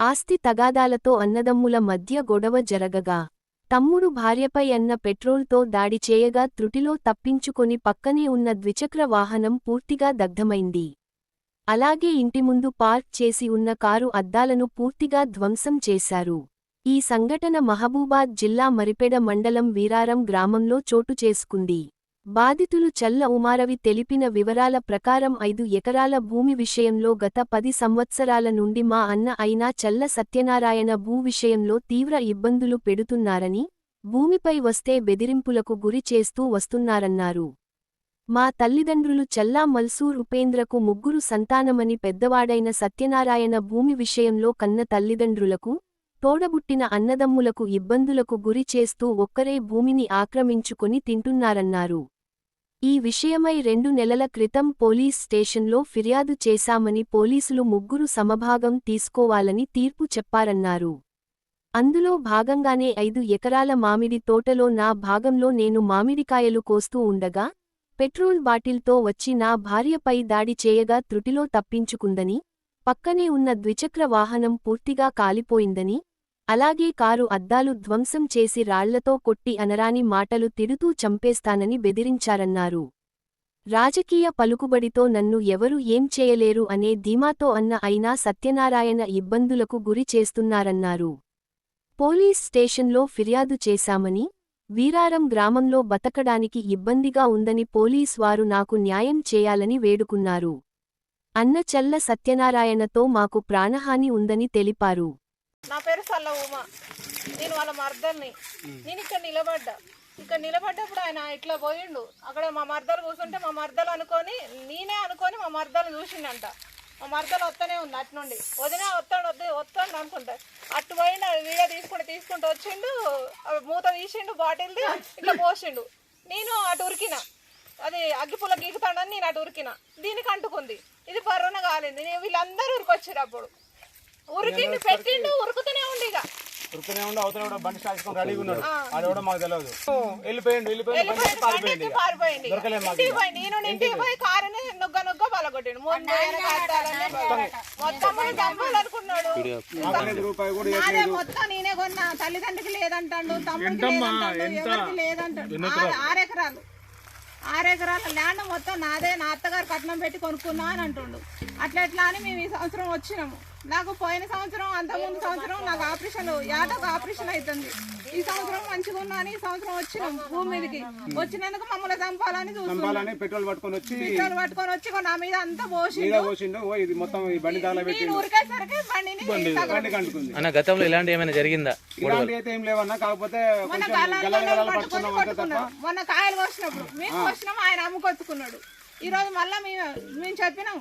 ఆస్తి తగాదాలతో అన్నదమ్ముల మధ్య గొడవ జరగగా. తమ్ముడు భార్యపై అన్న పెట్రోల్తో దాడి చేయగా త్రుటిలో తప్పించుకొని పక్కనే ఉన్న ద్విచక్ర వాహనం పూర్తిగా దగ్ధమైంది. అలాగే ఇంటి ముందు పార్క్ చేసి ఉన్న కారు అద్దాలను పూర్తిగా ధ్వంసం చేశారు. ఈ సంఘటన మహబూబాద్ జిల్లా మరిపెడ మండలం వీరారం గ్రామంలో చోటు చేసుకుంది. బాధితులు చల్ల ఉమారవి తెలిపిన వివరాల ప్రకారం ఐదు ఎకరాల భూమి విషయంలో గత పది సంవత్సరాల నుండి మా అన్న అయినా చల్ల సత్యనారాయణ భూ విషయంలో తీవ్ర ఇబ్బందులు పెడుతున్నారని భూమిపై వస్తే బెదిరింపులకు గురి చేస్తూ వస్తున్నారన్నారు. మా తల్లిదండ్రులు చల్లా మల్సూర్ ఉపేంద్రకు ముగ్గురు సంతానమని పెద్దవాడైన సత్యనారాయణ భూమి విషయంలో కన్న తల్లిదండ్రులకు తోడబుట్టిన అన్నదమ్ములకు ఇబ్బందులకు గురి చేస్తూ ఒక్కరే భూమిని ఆక్రమించుకొని తింటున్నారన్నారు. ఈ విషయమై రెండు నెలల క్రితం పోలీస్ స్టేషన్లో ఫిర్యాదు చేశామని పోలీసులు ముగ్గురు సమభాగం తీసుకోవాలని తీర్పు చెప్పారన్నారు. అందులో భాగంగానే ఐదు ఎకరాల మామిడి తోటలో నా భాగంలో నేను మామిడికాయలు కోస్తూ ఉండగా పెట్రోల్ బాటిల్తో వచ్చి నా భార్యపై దాడి చేయగా త్రుటిలో తప్పించుకుందని పక్కనే ఉన్న ద్విచక్ర వాహనం పూర్తిగా కాలిపోయిందని అలాగే కారు అద్దాలు ధ్వంసం చేసి రాళ్ళతో కొట్టి అనరాని మాటలు తిడుతూ చంపేస్తానని బెదిరించారన్నారు. రాజకీయ పలుకుబడితో నన్ను ఎవరు ఏం చేయలేరు అనే ధీమాతో అన్న అయినా సత్యనారాయణ ఇబ్బందులకు గురి చేస్తున్నారన్నారు. పోలీస్ స్టేషన్లో ఫిర్యాదు చేశామని వీరారం గ్రామంలో బతకడానికి ఇబ్బందిగా ఉందని పోలీస్ వారు నాకు న్యాయం చేయాలని వేడుకున్నారు. అన్న చల్ల సత్యనారాయణతో మాకు ప్రాణహాని ఉందని తెలిపారు. నా పేరు సల్ల ఉమా. నేను వాళ్ళ మర్దల్ని నేను ఇక్కడ నిలబడ్డా. ఇక్కడ నిలబడ్డప్పుడు ఆయన ఇట్లా పోయిండు. అక్కడ మా మర్దలు కూర్చుంటే మా మర్దలు అనుకొని నేనే అనుకొని మా మర్దలు చూసిండంట. మా మర్దలు వస్తూనే ఉంది అటు నుండి. వదిన వస్తాడు వద్దు వస్తాడు అనుకుంటా. అటు పోయిండు వీడియో తీసుకుంటూ తీసుకుంటూ వచ్చిండు. మూత తీసిండు బాటిల్ది ఇట్లా పోసిండు. నేను అటు ఉరికిన. అది అగ్గిపుల్ల గీకుతాడని నేను అటు ఉరికిన. దీనికి అంటుకుంది. ఇది పరువున కాలింది. నేను వీళ్ళందరూ ఉరికొచ్చారు అప్పుడు. ఉరికిండు పెట్టిండు ఉరుకుతూనే ఇక. ఉరుకునే ఉండి అవతల కూడా బండి స్టాచుకొని రెడీగా ఉన్నాడు. అది కూడా మాకు తెలియదు వెళ్ళిపోయిండు పారిపోయింది. పారిపోయింది దొరకలేదు మాకు నేను ఇంటికి పోయి కారుని నొగ్గ నొగ్గ పలగొట్టిండు. మొత్తం రూపాయి కూడా మొత్తం నేనే కొన్నా. తల్లిదండ్రికి లేదంటాడు తమ్ముడికి లేదంటాడు ఆరెకరాలు ఆరెకరాల ల్యాండ్ మొత్తం నాదే. నా అత్తగారు కట్నం పెట్టి కొనుక్కున్నా అని అంటుండు. అట్లా ఎట్లా అని మేము ఈ సంవత్సరం వచ్చినాము. నాకు పోయిన సంవత్సరం అంత ముందు సంవత్సరం నాకు ఆపరేషన్ యాటకు ఆపరేషన్ అవుతుంది ఈ సంవత్సరం మంచిగా ఉన్నా అని ఈ సంవత్సరం వచ్చినాం భూమి మీదకి. వచ్చినందుకు మమ్మల్ని చంపాలని చూస్తున్నాం. చంపాలని పెట్రోల్ పట్టుకొని వచ్చి పిల్లలు పట్టుకొని వచ్చి నా మీద అంతా పోసిండు. ఓ ఇది మొత్తం ఈ బండి ఉరికేసరికి బండిని అన్న గతంలో ఇలాంటి ఏమైనా జరిగిందా? ఇలాంటి అయితే ఏం లేవన్నా కాకపోతే మొన్న కాయలు కోసినప్పుడు మేము కోసినాం ఆయన అమ్ముకొచ్చుకున్నాడు. ఈ రోజు మళ్ళీ మేము మేము చెప్పినాం.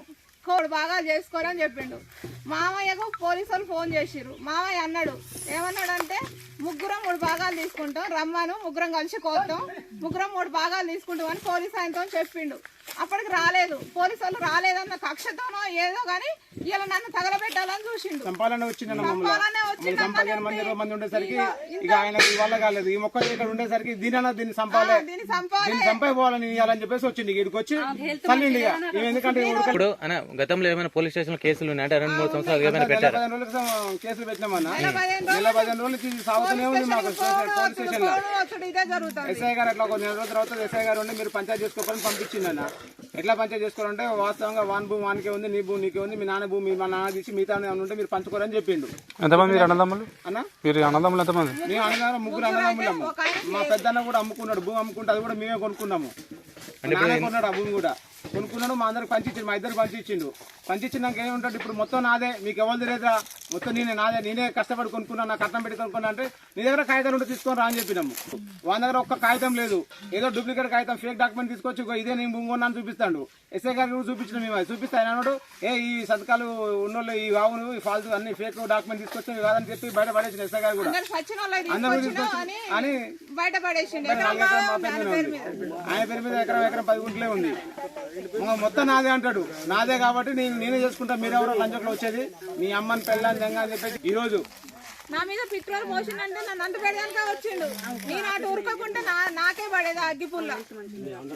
కోడు బాగా చేసుకోరని చెప్పిండు. మామయ్యకు పోలీసులు ఫోన్ చేసిర్రు. మామయ్య అన్నాడు ఏమన్నాడంటే ముగ్గురం మూడు భాగాలు తీసుకుంటాం. రమ్మను ముగ్గురం కలిసి కోస్తాం ముగ్గురం మూడు భాగాలు తీసుకుంటాం అని పోలీసు ఆయనతో చెప్పిండు. అప్పటికి రాలేదు. పోలీసు వాళ్ళు రాలేదన్న కక్షతోనో ఏదో కానీ ఇలా నన్ను తగలబెట్టాలని చూసిండు. చంపాలని మంది ఉండేసరికి ఇక ఆయన వల్ల కాలేదు. ఈ మొక్కలు ఇక్కడ ఉండేసరికి దీన్ని దీన్ని దీన్ని చెప్పేసి వచ్చింది ఇక్కడికి వచ్చి చల్లిండి ఎందుకంటే ఇప్పుడు అన్న గతంలో ఏమైనా పోలీస్ స్టేషన్ కేసులు ఉన్నాయి? అంటే రెండు మూడు సంవత్సరాలు ఏమైనా పెట్టారా? రోజుల కేసులు పెట్టినామన్నా. నెల పదిహేను రోజులకి ఉంది మాకు? పోలీస్ స్టేషన్ ఎస్ఐ గారు అట్లా ఒక నెల రోజుల తర్వాత ఎస్ఐ గారు ఉండి మీరు పంచాయతీ చేసుకోవాలని పంపించింది అన్న ఎట్లా పంచాయతీ చేసుకోవాలంటే వాస్తవంగా వాన్ భూమి వానికే ఉంది నీ భూమి నీకే ఉంది మీ నాన్న భూమి మా నాన్న తీసి మిగతా ఉంటే మీరు పంచుకోరని చెప్పిండు. ఎంతమంది అన్నదమ్ములు? అన్న? మీరు అన్నదమ్ములు ఎంతమంది? మేము అన్నదానం ముగ్గురు అన్నదమ్ములము. మా పెద్దన్న కూడా అమ్ముకున్నాడు భూమి అమ్ముకుంటే అది కూడా మేమే కొనుక్కున్నాము. కొన్నాడు ఆ భూమి కూడా. కొనుక్కున్నాడు మా అందరికి పంచిచ్చిండు మా ఇద్దరు పంచిచ్చిండు. పంచిచ్చినాక ఏముంటాడు? ఇప్పుడు మొత్తం నాదే. మీకు ఎవరు లేదా మొత్తం నేనే నాదే నేనే కష్టపడి కొనుక్కున్నా నా కట్నం పెట్టి కొనుక్కున్నా అంటే నీ దగ్గర కాగితం ఉంటే తీసుకొని రా అని చెప్పినాము. వాళ్ళ దగ్గర ఒక్క కాగితం లేదు. ఏదో డూప్లికేట్ కాగితం ఫేక్ డాక్యుమెంట్ తీసుకొచ్చి ఇదే నేను భూమి కొన్నాను చూపిస్తాడు. ఎస్ఐ గారికి కూడా చూపించిన మేము అది. చూపిస్తే ఆయన అన్నాడు ఏ ఈ సంతకాలు ఉన్నోళ్ళు ఈ వావును ఈ ఫాల్తు అన్ని ఫేక్ డాక్యుమెంట్ తీసుకొచ్చి కాదని చెప్పి బయట పడేసిన ఎస్ఐ గారు కూడా. అందరు తీసుకొచ్చి అని బయట పడేసిండు. ఆయన పేరు మీద. ఎకరం ఎకరం పది గుంటలే ఉంది. మొత్తం నాదే అంటాడు. నాదే కాబట్టి నేను నేనే చేసుకుంటా మీరెవరో లంచంలో వచ్చేది. మీ అమ్మని పెళ్ళని అని చెప్పేసి ఈ రోజు నా మీద పెట్రోల్ పోసిందంటే నన్ను అంత పెడదానికే వచ్చిండు. నేను అటు ఉరకకుంటే నా నాకే పడేది అగ్గిపుల్ల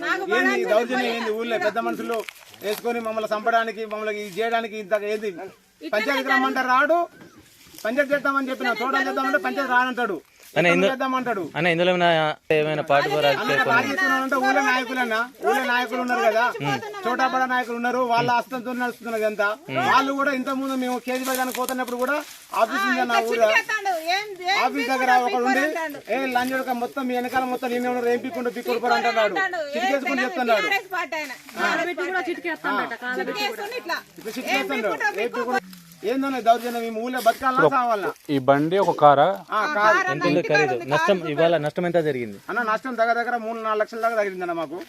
నాకు ఏంది ఈ దౌర్జన్యం ఏంది? ఊళ్ళో పెద్ద మనుషులు వేసుకొని మమ్మల్ని చంపడానికి మమ్మల్ని ఇది చేయడానికి ఇంత ఏంది? పంచాయతీ రమ్మంటారు రాడు. పంచాయతీ చేద్దామని చెప్పిన తోటలు చేద్దామంటే పంచాయతీ రానంటాడు. చేద్దామంటాడు. అన్న ఇందులో ఏమైనా అందరూ బాధ్యతలున్నారంటే ఊళ్ళో నాయకులన్నా ఊళ్ళో నాయకులు ఉన్నారు కదా. చోటాబడ నాయకులు ఉన్నారు వాళ్ళ హస్తంతో నడుస్తున్నది అంతా వాళ్ళు కూడా ఇంత ముందు మేము కేజీ బజార్ పోతున్నప్పుడు కూడా ఆఫీస్ ఉంది నా ఊరు. ఆఫీస్ దగ్గర ఒకడు ఉండి. ఏ లంజోడక మొత్తం మీ వెనకాల మొత్తం నేను ఉన్నారు ఏం పీక్కుంటూ పీక్కుడు పోరు అంటున్నాడు. చిటికేసుకుని చెప్తున్నాడు. పార్టీ చిటికేస్తున్నాడు ఏ ఏందన్నా దౌర్జన్యం? మేము ఊళ్ళో బతకాలన్నా కావాలన్నా ఈ బండి ఒక కారా? ఆ, కాదు ఎంత ఉందో ఖరీదు నష్టం ఇవాళ నష్టం ఎంత జరిగింది? అన్న నష్టం దగ్గర దగ్గర మూడు నాలుగు లక్షల దాకా తగిలిందన్న మాకు.